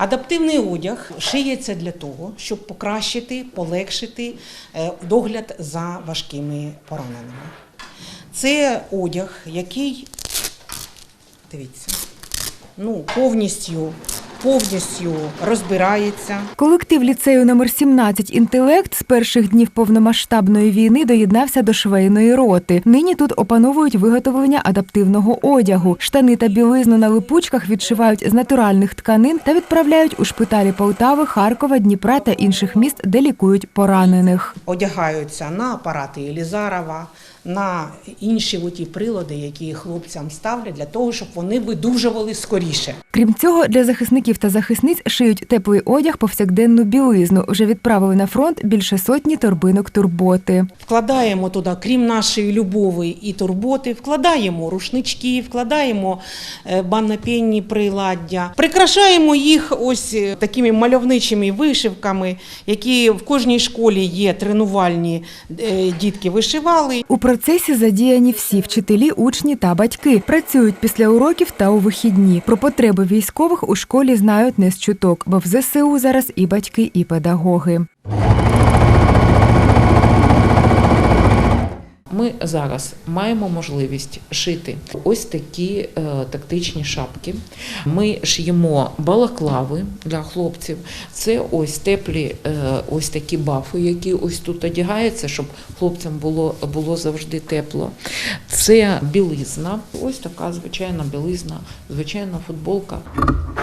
Адаптивний одяг шиється для того, щоб покращити, полегшити е, догляд за важкими пораненими. Це одяг, який, дивіться, ну, повністю, повністю розбирається. Колектив ліцею номер 17 інтелект з перших днів повномасштабної війни доєднався до швейної роти. Нині тут опановують виготовлення адаптивного одягу. Штани та білизну на липучках відшивають з натуральних тканин та відправляють у шпиталі Полтави, Харкова, Дніпра та інших міст, де лікують поранених. одягаються на апарати Елізарова, на інші оті прилади, які хлопцям ставлять для того, щоб вони видужували скоріше. Крім цього, для захисників та захисниць шиють теплий одяг, повсякденну білизну. Вже відправили на фронт більше сотні торбинок турботи. Вкладаємо туди, крім нашої любові і турботи, вкладаємо рушнички, вкладаємо е, баннопенні приладдя, прикрашаємо їх ось е, такими мальовничими вишивками, які в кожній школі є тренувальні е, дітки вишивали. У процесі задіяні всі вчителі, учні та батьки. Працюють після уроків та у вихідні. Про потреби військових у школі знають не з чуток, бо в ЗСУ зараз і батьки, і педагоги. Ми зараз маємо можливість шити ось такі е, тактичні шапки. Ми шиємо балаклави для хлопців. Це ось теплі, е, ось такі бафи, які ось тут одягаються, щоб хлопцям було, було завжди тепло. Це білизна, ось така звичайна білизна, звичайна футболка.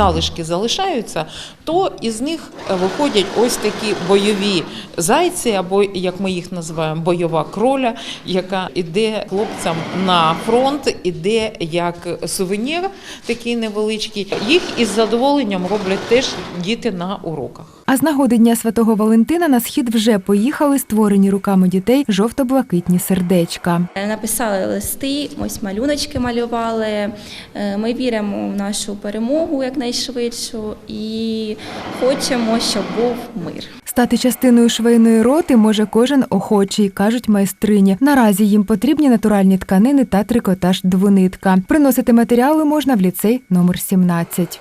Залишки залишаються, то із них виходять ось такі бойові зайці, або як ми їх називаємо, бойова кроля, яка іде хлопцям на фронт, іде як сувенір, такий невеличкий. Їх із задоволенням роблять теж діти на уроках. А з нагоди Дня Святого Валентина на схід вже поїхали створені руками дітей жовто-блакитні сердечка. Е, Написали листи, ось малюночки малювали. Е, Ми віримо в нашу перемогу якнайшвидшу і хочемо, щоб був мир. Стати частиною швейної роти може кожен охочий, кажуть майстрині. Наразі їм потрібні натуральні тканини та трикотаж двонитка. Приносити матеріали можна в ліцей номер 17.